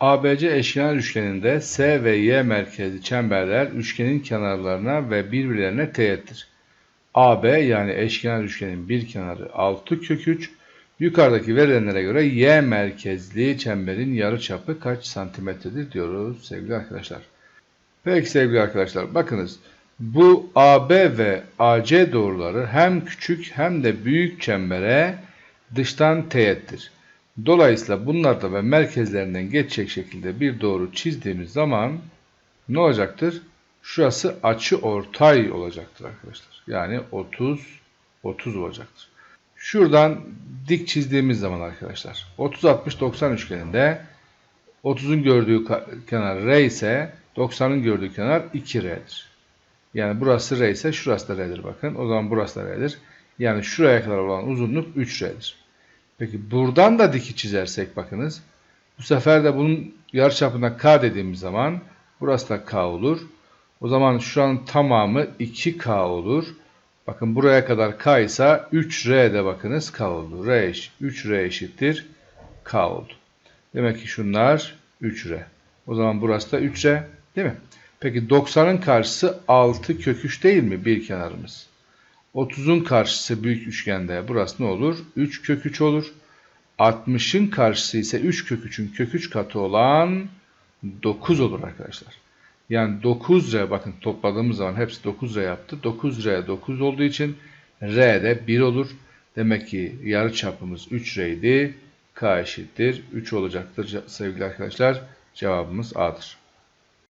ABC eşkenar üçgeninde S ve Y merkezli çemberler üçgenin kenarlarına ve birbirlerine teğettir. AB yani eşkenar üçgenin bir kenarı 6 kök 3. Yukarıdaki verilenlere göre Y merkezli çemberin yarıçapı kaç santimetredir diyoruz sevgili arkadaşlar. Peki sevgili arkadaşlar bakınız bu AB ve AC doğruları hem küçük hem de büyük çembere dıştan teğettir. Dolayısıyla bunlarda ve merkezlerinden geçecek şekilde bir doğru çizdiğimiz zaman ne olacaktır? Şurası açı ortay olacaktır arkadaşlar. Yani 30 30 olacaktır. Şuradan dik çizdiğimiz zaman arkadaşlar 30 60 90 üçgeninde 30'un gördüğü kenar R ise 90'ın gördüğü kenar 2R'dir. Yani burası R ise şurası da R'dir bakın. O zaman burası da R'dir. Yani şuraya kadar olan uzunluk 3R'dir. Peki buradan da diki çizersek bakınız. Bu sefer de bunun yarıçapına K dediğimiz zaman burası da K olur. O zaman şu an tamamı 2K olur. Bakın buraya kadar K ise 3R de bakınız K oldu. R eş, 3R eşittir K oldu. Demek ki şunlar 3R. O zaman burası da 3R değil mi? Peki 90'ın karşısı 6 kök 3 değil mi bir kenarımız? 30'un karşısı büyük üçgende burası ne olur? 3 kök 3 olur. 60'ın karşısı ise 3 kök 3'ün kök 3 katı olan 9 olur arkadaşlar. Yani 9R bakın topladığımız zaman hepsi 9R yaptı. 9R 9 olduğu için R de 1 olur. Demek ki yarı çapımız 3R idi. K eşittir 3 olacaktır sevgili arkadaşlar. Cevabımız A'dır.